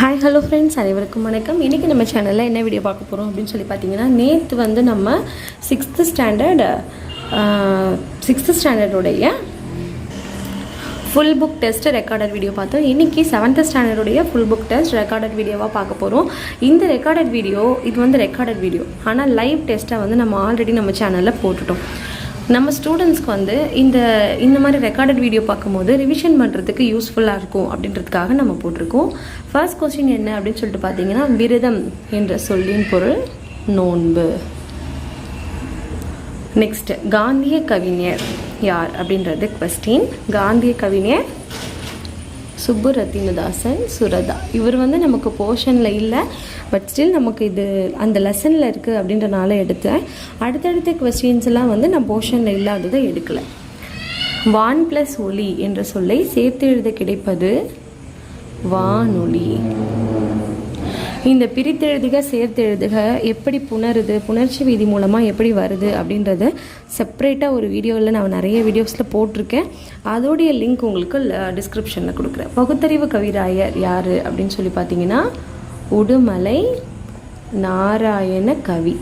Hi hello friends அனைவருக்கும் வணக்கம். இன்றைக்கி நம்ம சேனலில் என்ன வீடியோ பார்க்க போகிறோம் அப்படின்னு சொல்லி பார்த்தீங்கன்னா நேற்று வந்து நம்ம sixth standard sixth ஸ்டாண்டர்டுடைய full book test recorded video பார்த்தோம். இன்றைக்கி செவன்த் ஸ்டாண்டர்டுடைய ஃபுல் புக் டெஸ்ட் ரெக்கார்டட் வீடியோவாக பார்க்க போகிறோம் இந்த ரெக்கார்டட் வீடியோ இது வந்து ரெக்கார்டட் வீடியோ ஆனால் லைவ் டெஸ்ட்டை வந்து நம்ம ஆல்ரெடி நம்ம சேனலில் போட்டுட்டோம். நம்ம ஸ்டூடெண்ட்ஸ்க்கு வந்து இந்த இந்த மாதிரி ரெக்கார்டட் வீடியோ பார்க்கும்போது ரிவிஷன் பண்ணுறதுக்கு யூஸ்ஃபுல்லாக இருக்கும் அப்படின்றதுக்காக நம்ம போட்டிருக்கோம். ஃபர்ஸ்ட் கொஸ்டின் என்ன அப்படின்னு சொல்லிட்டு பார்த்தீங்கன்னா விரதம் என்ற சொல்லின் பொருள் நோன்பு. நெக்ஸ்ட் காந்திய கவிஞர் யார் அப்படின்றது கொஸ்டின் காந்திய கவிஞர் சுப்பு ரத்தினதாசன் சுரதா. இவர் வந்து நமக்கு போர்ஷனில் இல்லை பட் ஸ்டில் நமக்கு இது அந்த லெசனில் இருக்குது அப்படின்றனால எடுத்தேன். அடுத்தடுத்த கொஸ்டின்ஸ் எல்லாம் வந்து நான் போர்ஷனில் இல்லாததை எடுக்கலை. வான் ப்ளஸ் ஒளி என்ற சொல்லை சேர்த்து எழுத கிடைப்பது வானொலி. இந்த பிரித்தெழுதுக சேர்த்தெழுதுக எப்படி புணருது புணர்ச்சி விதி மூலமாக எப்படி வருது அப்படின்றது செப்பரேட்டாக ஒரு வீடியோவில் நான் நிறைய வீடியோஸில் போட்டிருக்கேன். அதோடைய லிங்க் உங்களுக்கு டிஸ்கிரிப்ஷனில் கொடுக்குறேன். பகுத்தறிவு கவிராயர் யார் அப்படின்னு சொல்லி பார்த்தீங்கன்னா உடுமலை நாராயண கவி.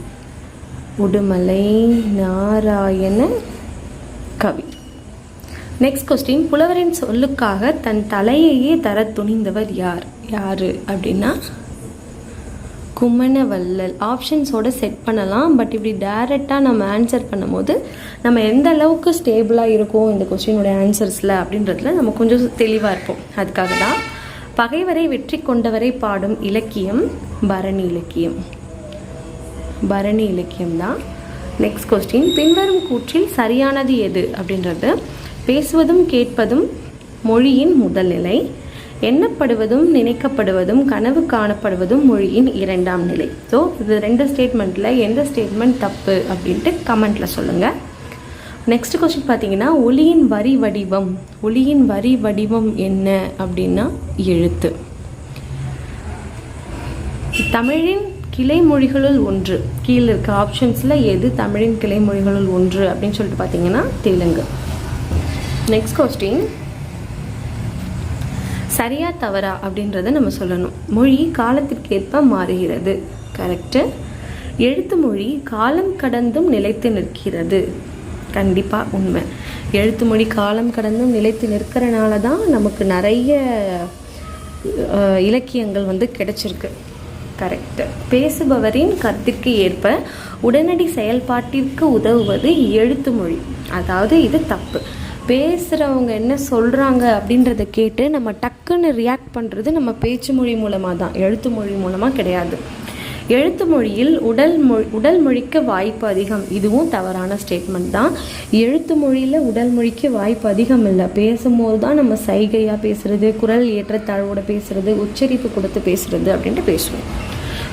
உடுமலை நாராயண கவி. நெக்ஸ்ட் கொஸ்டின் புலவரின் சொல்லுக்காக தன் தலையையே தர துணிந்தவர் யார்? யார் அப்படின்னா குமணவல்லல் ஆப்ஷன்ஸோட செட் பண்ணலாம். பட் இப்படி டைரெக்டாக நம்ம ஆன்சர் பண்ணும்போது நம்ம எந்த அளவுக்கு ஸ்டேபிளாக இருக்கோம் இந்த கொஸ்டினோட ஆன்சர்ஸில் அப்படின்றதுல நம்ம கொஞ்சம் தெளிவாக இருப்போம். அதுக்காக தான் பகைவரை வெற்றி கொண்டவரை பாடும் இலக்கியம் பரணி இலக்கியம். பரணி இலக்கியம் தான். நெக்ஸ்ட் கொஸ்டின் பின்வரும் கூற்றில் சரியானது எது அப்படின்றது. பேசுவதும் கேட்பதும் மொழியின் முதல் நிலை. எண்ணப்படுவதும் நினைக்கப்படுவதும் கனவு காணப்படுவதும் மொழியின் இரண்டாம் நிலை. ஸோ இது ரெண்டு ஸ்டேட்மெண்ட்டில் எந்த ஸ்டேட்மெண்ட் தப்பு அப்படின்ட்டு கமெண்ட்டில் சொல்லுங்கள் நெக்ஸ்ட் கொஸ்டின் பார்த்தீங்கன்னா ஒளியின் வரி வடிவம். ஒளியின் வரி வடிவம் என்ன அப்படின்னா எழுத்து. தமிழின் கிளை மொழிகளுள் ஒன்று. கீழே இருக்க ஆப்ஷன்ஸில் எது தமிழின் கிளை மொழிகளுள் ஒன்று அப்படின்னு சொல்லிட்டு பார்த்தீங்கன்னா தெலுங்கு. நெக்ஸ்ட் கொஸ்டின் சரியா தவறா அப்படின்றத நம்ம சொல்லணும். மொழி காலத்திற்கேற்ப மாறுகிறது. கரெக்டு எழுத்து மொழி காலம் கடந்தும் நிலைத்து நிற்கிறது. கண்டிப்பாக உண்மை. எழுத்து மொழி காலம் கடந்தும் நிலைத்து நிற்கிறனால தான் நமக்கு நிறைய இலக்கியங்கள் வந்து கிடைச்சிருக்கு. கரெக்டு பேசுபவரின் கருத்திற்கு ஏற்ப உடனடி செயல்பாட்டிற்கு உதவுவது எழுத்து மொழி. அதாவது இது தப்பு. பேசுகிறவங்க என்ன சொல்கிறாங்க அப்படின்றத கேட்டு நம்ம டக்குன்னு ரியாக்ட் பண்ணுறது நம்ம பேச்சு மொழி மூலமாக தான். எழுத்து மொழி மூலமாக கிடையாது. எழுத்து மொழியில் உடல் மொழி உடல் மொழிக்கு வாய்ப்பு அதிகம். இதுவும் தவறான ஸ்டேட்மெண்ட் தான். எழுத்து மொழியில் உடல் மொழிக்கு வாய்ப்பு அதிகம் இல்லை. பேசும்போது தான் நம்ம சைகையாக பேசுகிறது குரல் ஏற்றத்தாழ்வோட பேசுகிறது உச்சரிப்பு கொடுத்து பேசுகிறது அப்படின்ட்டு பேசுவோம்.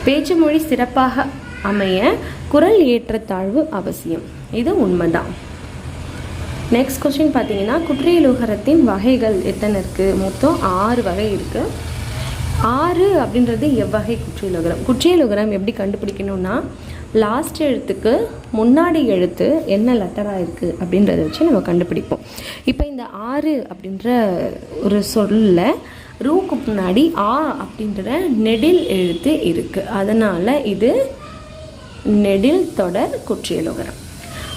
பேச்சு மொழி சிறப்பாக அமைய குரல் ஏற்றத்தாழ்வு அவசியம். இது உண்மைதான். நெக்ஸ்ட் கொஸ்டின் பார்த்தீங்கன்னா குற்றியலுகரத்தின் வகைகள் எத்தனை இருக்குது மொத்தம் ஆறு வகை இருக்குது ஆறு அப்படின்றது எவ்வகை குற்றியலுகரம் குற்றியலுகரம் எப்படி கண்டுபிடிக்கணும்னா லாஸ்ட் எழுத்துக்கு முன்னாடி எழுத்து என்ன லெட்டராக இருக்குது அப்படின்றத வச்சு நம்ம கண்டுபிடிப்போம். இப்போ இந்த ஆறு அப்படின்ற ஒரு சொல்லில் ரூக்கு முன்னாடி ஆ அப்படின்ற நெடில் எழுத்து இருக்குது அதனால் இது நெடில் தொடர் குற்றியலுகரம்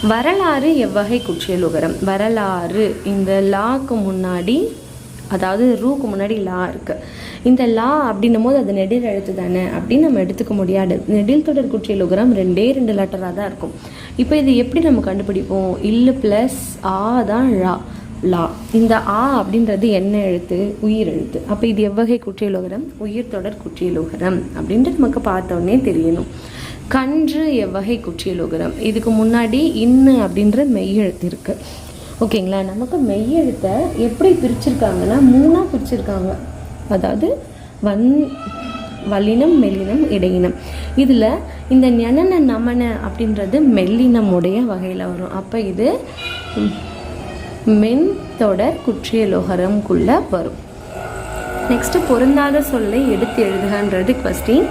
வரலாறு எவ்வகை குற்றியலுகரம். வரலாறு இந்த லாக்கு முன்னாடி அதாவது ரூக்கு முன்னாடி லா இருக்குது இந்த லா அப்படின்னும் போது அது நெடில் எழுத்து தானே அப்படின்னு நம்ம எடுத்துக்க முடியாது. நெடில் தொடர் குற்றியலுகரம் ரெண்டே ரெண்டு லெட்டராக தான் இருக்கும். இப்போ இது எப்படி நம்ம கண்டுபிடிப்போம்? இல்லு ப்ளஸ் ஆ தான் ழா லா. இந்த ஆ அப்படின்றது என்ன எழுத்து உயிர் எழுத்து. அப்போ இது எவ்வகை குற்றியலுகரம்? உயிர் தொடர் குற்றியலுகரம் அப்படின்ட்டு நமக்கு பார்த்தோன்னே தெரியணும். கன்று எவ்வகை குற்றியலுகரம் இதுக்கு முன்னாடி இன்னு அப்படின்ற மெய்யெழுத்து இருக்கு. ஓகேங்களா? நமக்கு மெய்யெழுத்தை எப்படி பிரிச்சிருக்காங்கன்னா மூணாக பிரிச்சிருக்காங்க. அதாவது வன் வல்லினம் மெல்லினம் இடையினம். இதில் இந்த ஞனன நமன அப்படின்றது மெல்லினமுடைய வகையில் வரும். அப்போ இது மென் தொடர் குற்றியலோகரம்குள்ளே வரும். நெக்ஸ்ட்டு பொருந்தாத சொல்லை எடுத்து எழுதுகன்றது கொஸ்டின்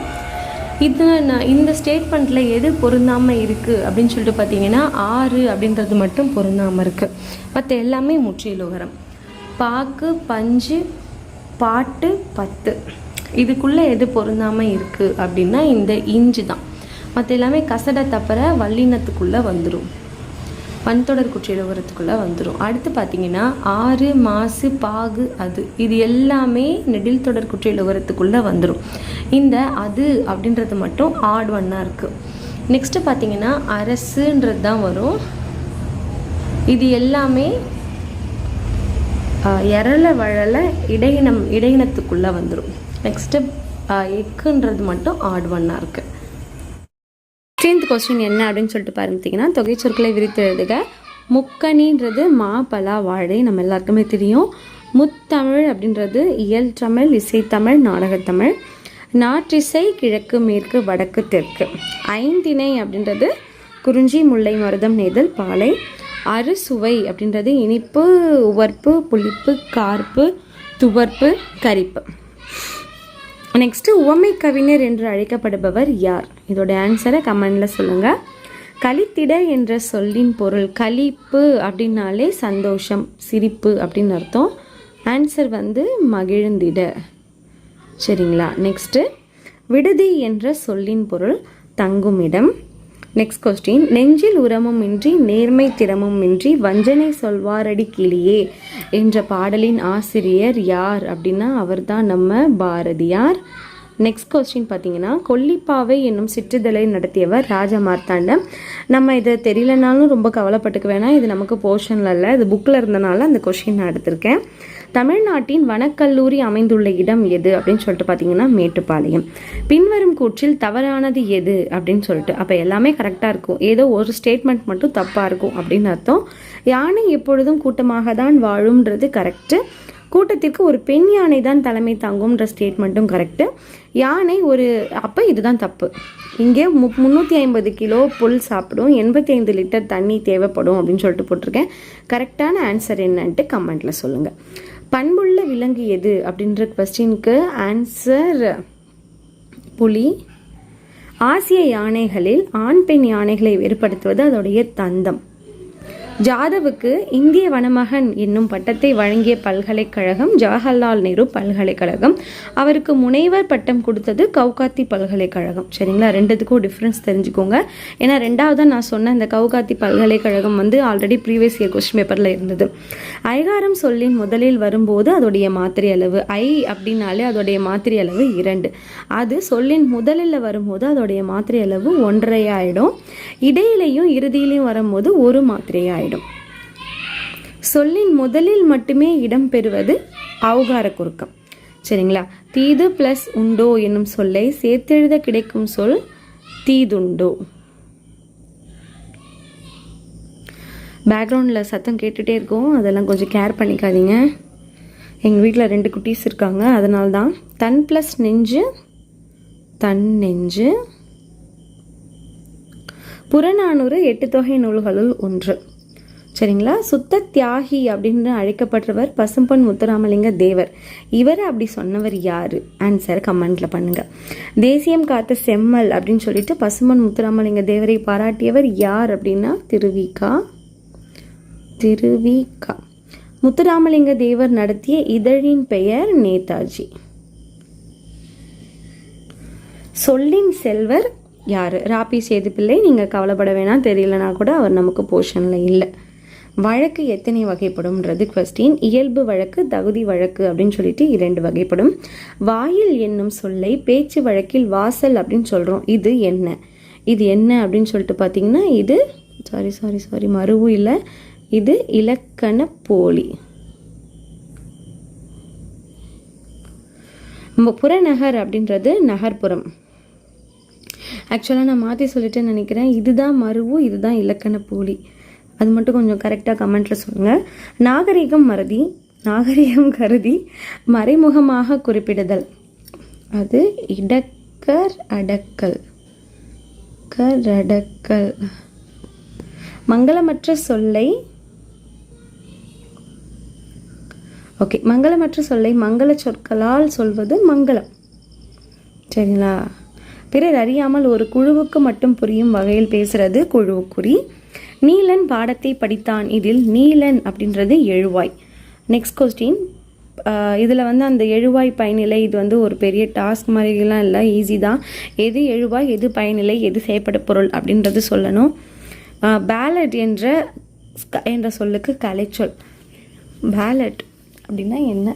இது நான் இந்த ஸ்டேட்மெண்ட்டில் எது பொருந்தாமல் இருக்குது அப்படின்னு சொல்லிட்டு பார்த்தீங்கன்னா ஆறு அப்படின்றது மட்டும் பொருந்தாமல் இருக்குது மற்ற எல்லாமே முற்றிலோகரம். பாக்கு பஞ்சு பாட்டு பத்து. இதுக்குள்ளே எது பொருந்தாமல் இருக்குது அப்படின்னா இந்த இஞ்சி தான் மற்ற எல்லாமே கசட தப்பற வல்லினத்துக்குள்ளே வந்துடும் பன்தொடர் குற்றியலுவரத்துக்குள்ளே வந்துடும் அடுத்து பார்த்தீங்கன்னா ஆறு மாசு பாகு அது. இது எல்லாமே நெடில் தொடர் குற்றியலுவரத்துக்குள்ளே வந்துடும் இந்த அது அப்படின்றது மட்டும் ஆட் ஒன்னாக இருக்குது நெக்ஸ்ட்டு பார்த்தீங்கன்னா அரசுன்றது தான் வரும். இது எல்லாமே இரள வழல இடையினம் இடையினத்துக்குள்ளே வந்துடும் நெக்ஸ்ட்டு எக்குன்றது மட்டும் ஆட் ஒன்னாக இருக்குது ஃபிஃப்டீன்த் கொஸ்டின் என்ன அப்படின்னு சொல்லிட்டு பார்த்தீங்கன்னா தொகை சொற்களை விரித்து எழுதுக. முக்கணின்றது மா பலா வாழை நம்ம எல்லாருக்குமே தெரியும். முத்தமிழ் அப்படின்றது இயல் தமிழ் இசைத்தமிழ் நாடகத்தமிழ் நாற்றிசை கிழக்கு மேற்கு வடக்கு தெற்கு. ஐந்திணை அப்படின்றது குறிஞ்சி முல்லை மருதம் நெய்தல் பாலை. அறுசுவை அப்படின்றது இனிப்பு உவர்ப்பு புளிப்பு கார்ப்பு துவர்ப்பு கரிப்பு. நெக்ஸ்ட்டு உவமை கவிஞர் என்று அழைக்கப்படுபவர் யார்? இதோட ஆன்சரை கமெண்டில் சொல்லுங்கள் கலித்திட என்ற சொல்லின் பொருள் கலிப்பு அப்படின்னாலே சந்தோஷம் சிரிப்பு அப்படின்னு அர்த்தம். ஆன்சர் வந்து மகிழ்ந்திட. சரிங்களா? நெக்ஸ்ட்டு விடுதி என்ற சொல்லின் பொருள் தங்குமிடம். நெக்ஸ்ட் கொஸ்டின் நெஞ்சில் உரமும் இன்றி நேர்மை திறமும் இன்றி வஞ்சனை சொல்வாரடி கிளியே என்ற பாடலின் ஆசிரியர் யார் அப்படின்னா அவர்தான் நம்ம பாரதியார். நெக்ஸ்ட் கொஸ்டின் பார்த்தீங்கன்னா கொல்லிப்பாவை என்னும் சிற்றிதழை நடத்தியவர் ராஜா மார்த்தாண்டம் நம்ம இதை தெரியலனாலும் ரொம்ப கவலைப்பட்டுக்க வேணாம். இது நமக்கு போர்ஷனில் இல்லை. இது புக்கில் இருந்தனால அந்த கொஸ்டின் நான் எடுத்திருக்கேன். தமிழ்நாட்டின் வனக்கல்லூரி அமைந்துள்ள இடம் எது அப்படின்னு சொல்லிட்டு பார்த்தீங்கன்னா மேட்டுப்பாளையம். பின்வரும் கூற்றில் தவறானது எது அப்படின்னு சொல்லிட்டு அப்போ எல்லாமே கரெக்டாக இருக்கும். ஏதோ ஒரு ஸ்டேட்மெண்ட் மட்டும் தப்பாக இருக்கும் அப்படின்னு அர்த்தம். யானை எப்பொழுதும் கூட்டமாக தான் வாழும்ன்றது கரெக்டு கூட்டத்திற்கு ஒரு பெண் யானை தான் தலைமை தாங்கும்ன்ற ஸ்டேட்மெண்ட்டும் கரெக்டு யானை ஒரு அப்போ இதுதான் தப்பு. இங்கே மு முந்நூற்றி ஐம்பது கிலோ புல் சாப்பிடும் எண்பத்தி ஐந்து லிட்டர் தண்ணி தேவைப்படும் அப்படின்னு சொல்லிட்டு போட்டிருக்கேன். கரெக்டான ஆன்சர் என்னன்ட்டு கமெண்ட்டில் சொல்லுங்கள் பண்புள்ள விலங்கு எது? அப்படின்ற கொஸ்டினுக்கு ஆன்சர் புலி. ஆசிய யானைகளில் ஆண் பெண் யானைகளை வேறுபடுத்துவது அதோடைய தந்தம். ஜாதவுக்கு இந்திய வனமகன் என்னும் பட்டத்தை வழங்கிய பல்கலைக்கழகம் ஜவஹர்லால் நேரு பல்கலைக்கழகம். அவருக்கு முனைவர் பட்டம் கொடுத்தது கவுகாத்தி பல்கலைக்கழகம். சரிங்களா? ரெண்டுத்துக்கும் டிஃப்ரென்ஸ் தெரிஞ்சுக்கோங்க. ஏன்னா ரெண்டாவதாக நான் சொன்ன இந்த கவுகாத்தி பல்கலைக்கழகம் வந்து ஆல்ரெடி ப்ரீவியஸ் இயர் கொஸ்டின் பேப்பரில் இருந்தது. ஐகாரம் சொல்லின் முதலில் வரும்போது அதோடைய மாத்திரை அளவு ஐ அப்படின்னாலே அதோடைய மாத்திரை அளவு இரண்டு. அது சொல்லின் முதலில் வரும்போது அதோடைய மாத்திரை அளவு ஒன்றரை ஆயிடும் இடையிலையும் இறுதியிலையும் வரும்போது ஒரு மாத்திரை ஆயிடும் சொல்லின் முதலில் மட்டுமே இடம்பெறுவது அவுகார குறுக்கம். சரிங்களா? தீது ப்ளஸ் உண்டோ என்னும் சொல்லை சேர்த்தெழுத கிடைக்கும் சொல் தீதுண்டோ. பேக்ரவுண்டில் சத்தம் கேட்டுகிட்டே இருக்கும். அதெல்லாம் கொஞ்சம் கேர் பண்ணிக்காதீங்க. எங்கள் வீட்டில் ரெண்டு குட்டீஸ் இருக்காங்க. அதனால தான் தன் ப்ளஸ் நெஞ்சு தன் நெஞ்சு. புறநானூறு எட்டு தொகை நூல்களுள் ஒன்று. சரிங்களா? சுத்த தியாகி அப்படின்னு அழைக்கப்பட்டவர் பசும்பொன் முத்துராமலிங்க தேவர். இவர் அப்படி சொன்னவர் யார்? ஆன்சர் கமெண்ட்ல பண்ணுங்க. தேசியம் காத்த செம்மல் அப்படின்னு சொல்லிட்டு பசும்பொன் முத்துராமலிங்க தேவரை பாராட்டியவர் யார் அப்படின்னா திருவிகா. திருவிகா. முத்துராமலிங்க தேவர் நடத்திய இதழின் பெயர் நேதாஜி. சொல்லின் செல்வர் யார்? ராபி சேதுப்பிள்ளை. நீங்கள் கவலைப்பட வேணாம். தெரியலனா கூட அவர் நமக்கு போர்ஷனில் இல்லை. வழக்கு எத்தனை வகைப்படும்ன்றது கொஸ்டின் இயல்பு வழக்கு தகுதி வழக்கு அப்படின்னு சொல்லிட்டு இரண்டு வகைப்படும். வாயில் என்னும் சொல்லை பேச்சு வழக்கில் வாசல் அப்படின்னு சொல்கிறோம் இது என்ன? இது என்ன அப்படின்னு சொல்லிட்டு பார்த்தீங்கன்னா இது சாரி சாரி சாரி மறுவும் இல்லை. இது இலக்கண போலி. நம்ம புறநகர் அப்படின்றது நகர்ப்புறம். ஆக்சுவலாக நான் மாற்றி சொல்லிட்டு நினைக்கிறேன். இதுதான் மருவு இதுதான் இலக்கண போலி. அது மட்டும் கொஞ்சம் கரெக்டாக கமெண்ட்டில் சொல்லுங்கள் நாகரிகம் மறதி நாகரிகம் கருதி மறைமுகமாக குறிப்பிடுதல். அது இடக்கர் அடக்கல். கரடக்கல் மங்களமற்ற சொல்லை ஓகே மங்களமற்ற சொல்லை மங்கள சொற்களால் சொல்வது மங்களம். சரிங்களா? பிறர் அறியாமல் ஒரு குழுவுக்கு மட்டும் புரியும் வகையில் பேசுறது குழுவுக்குறி. நீலன் பாடத்தை படித்தான். இதில் நீலன் அப்படின்றது எழுவாய். நெக்ஸ்ட் கொஸ்டின் இதில் வந்து அந்த எழுவாய் பயனிலை இது வந்து ஒரு பெரிய டாஸ்க் மாதிரிலாம் இல்லை ஈஸி தான். எது எழுவாய் எது பயனிலை எது செய்யப்பட்ட பொருள் அப்படின்றது சொல்லணும். பேலட் என்ற என்ற சொல்லுக்கு கலைச்சொல். பேலட் அப்படின்னா என்ன?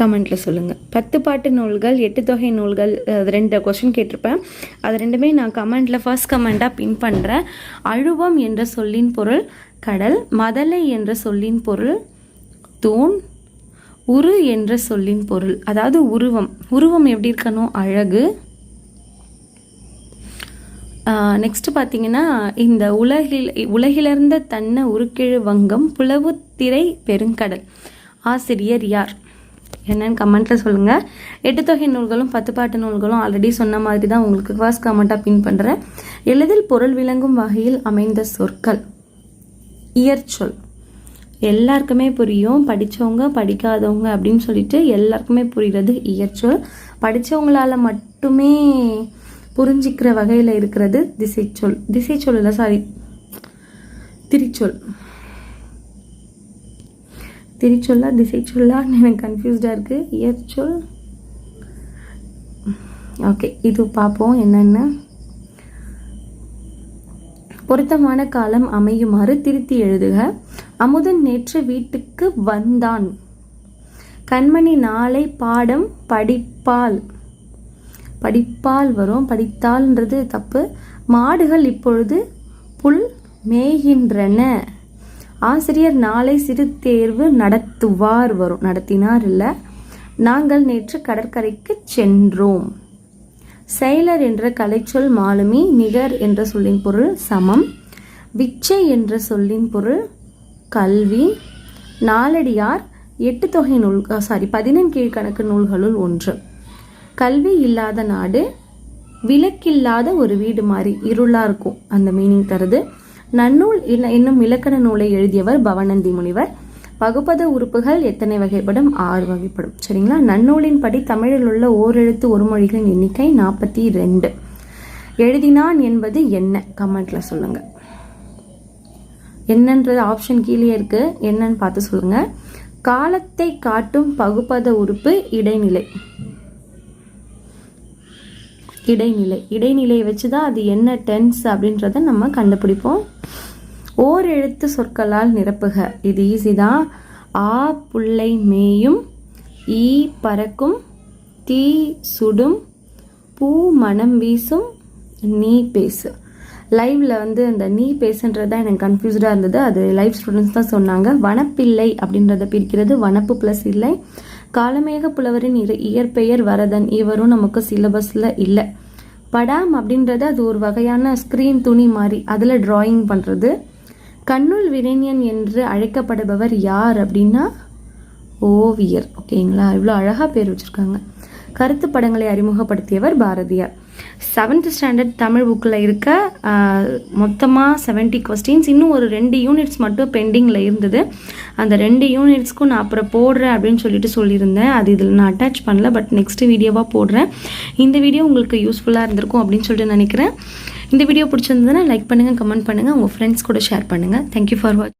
கமெண்ட்டில் சொல்லுங்கள் பத்து பாட்டு நூல்கள் எட்டு தொகை நூல்கள் அது ரெண்டு கொஷின் கேட்டிருப்பேன். அது ரெண்டுமே நான் கமெண்ட்டில் ஃபர்ஸ்ட் கமெண்ட்டாக பின் பண்ணுறேன் அழுவம் என்ற சொல்லின் பொருள் கடல் மதலை என்ற சொல்லின் பொருள் தூண் உரு என்ற சொல்லின் பொருள். அதாவது உருவம். உருவம் எப்படி இருக்கணும்? அழகு. நெக்ஸ்ட் பார்த்தீங்கன்னா இந்த உலகில் உலகிலிருந்த தன்னை உருக்கிழு வங்கம் புலவுத்திரை பெருங்கடல். ஆசிரியர் யார்? என்னன்னு கமெண்ட்டில் சொல்லுங்கள் எட்டுத்தொகை நூல்களும் பத்து பாட்டு நூல்களும் ஆல்ரெடி சொன்ன மாதிரி தான் உங்களுக்கு ஃபர்ஸ்ட் கமெண்ட்டாக பின் பண்ணுறேன் எளிதில் பொருள் விளங்கும் வகையில் அமைந்த சொற்கள். இயற்சொல் எல்லாருக்குமே புரியும். படித்தவங்க படிக்காதவங்க அப்படின்னு சொல்லிட்டு எல்லாருக்குமே புரிகிறது இயற்சொல் படித்தவங்களால மட்டுமே புரிஞ்சிக்கிற வகையில் இருக்கிறது திசைச்சொல் திசைச்சொல் இல்லை சாரி திரிச்சொல். திரிச்சொல்லா திசைச்சொல்லான்னு எனக்கு கன்ஃபியூஸ்டாக இருக்குது இயற்சொல். ஓகே இது பார்ப்போம் என்னென்ன. பொருத்தமான காலம் அமையுமாறு திருத்தி எழுதுக. அமுதன் நேற்று வீட்டுக்கு வந்தான். கண்மணி நாளை பாடம் படிப்பால் படிப்பால் வரும் படித்தால்ன்றது தப்பு. மாடுகள் இப்பொழுது புல் மேய்கின்றன. ஆசிரியர் நாளை சிறு தேர்வு நடத்துவார் வரும். நடத்தினார் இல்லை நாங்கள் நேற்று கடற்கரைக்கு சென்றோம். செயலர் என்ற கலைச்சொல் மாலுமி நிகர் என்ற சொல்லின் பொருள் சமம். விச்சை என்ற சொல்லின் பொருள் கல்வி. நாலடியார் எட்டு தொகை நூல் சாரி பதினெண் கீழ்கணக்கு நூல்களுள் ஒன்று. கல்வி இல்லாத நாடு விளக்கில்லாத ஒரு வீடு மாதிரி இருளாக இருக்கும் அந்த மீனிங் தருது. நன்னூல் என்னும் இலக்கண நூலை எழுதியவர் பவனந்தி முனிவர். பகுப்பத உறுப்புகள் எத்தனை வகைப்படும்? ஆறு வகைப்படும். சரிங்களா? நன்னூலின் படி தமிழில் உள்ள ஓரெழுத்து ஒரு மொழிகளின் எண்ணிக்கை நாற்பத்தி ரெண்டு. எழுதினான் என்பது என்ன? கமெண்ட்ல சொல்லுங்க. என்னன்றது ஆப்ஷன் கீழே இருக்கு. என்னன்னு பார்த்து சொல்லுங்க. காலத்தை காட்டும் பகுப்பத உறுப்பு இடைநிலை. இடைநிலை. இடைநிலையை வச்சு தான் அது என்ன டென்ஸ் அப்படின்றத நம்ம கண்டுபிடிப்போம். ஓர் எழுத்து சொற்களால் நிரப்புக. இது ஈஸி தான் ஆ புள்ளை மேயும் ஈ பறக்கும் தீ சுடும் பூ மனம் வீசும் நீ பேசு. லைவ்ல வந்து அந்த நீ பேசுன்றது தான் எனக்கு கன்ஃபியூஸ்டாக இருந்தது. அது லைவ் ஸ்டூடெண்ட்ஸ் தான் சொன்னாங்க. வனப்பில்லை அப்படின்றத பிரிக்கிறது வனப்பு ப்ளஸ் இல்லை. காலமேக புலவரின் இரு இயற்பெயர் வரதன் இவரும் நமக்கு சிலபஸில் இல்லை. படாம் அப்படின்றது அது ஒரு வகையான ஸ்க்ரீன் துணி மாதிரி அதில் ட்ராயிங் பண்ணுறது கண்ணுள் விரைஞன் என்று அழைக்கப்படுபவர் யார் அப்படின்னா ஓவியர். ஓகேங்களா இவ்வளோ அழகாக பேர் வச்சுருக்காங்க. கருத்து படங்களை அறிமுகப்படுத்தியவர் பாரதியார். செவன்த் ஸ்டாண்டர்ட் தமிழ் புக்கில் இருக்க மொத்தமாக செவன்ட்டி கொஸ்டின்ஸ் இன்னும் ஒரு ரெண்டு யூனிட்ஸ் மட்டும் பெண்டிங்கில் இருந்தது. அந்த ரெண்டு யூனிட்ஸ்க்கும் நான் அப்புறம் போடுறேன் அப்படின்னு சொல்லிட்டு சொல்லியிருந்தேன். அது இதில் நான் அட்டாச் பண்ணல பட் நெக்ஸ்ட் வீடியோவாக போடுறேன். இந்த வீடியோ உங்களுக்கு யூஸ்ஃபுல்லாக இருந்திருக்கும் அப்படின்னு சொல்லிட்டு நினைக்கிறேன். இந்த வீடியோ பிடிச்சிருந்ததுன்னா லைக் பண்ணுங்கள் கமெண்ட் பண்ணுங்கள் உங்கள் ஃப்ரெண்ட்ஸ் கூட ஷேர் பண்ணுங்கள் தேங்க்யூ ஃபார் வாட்ச்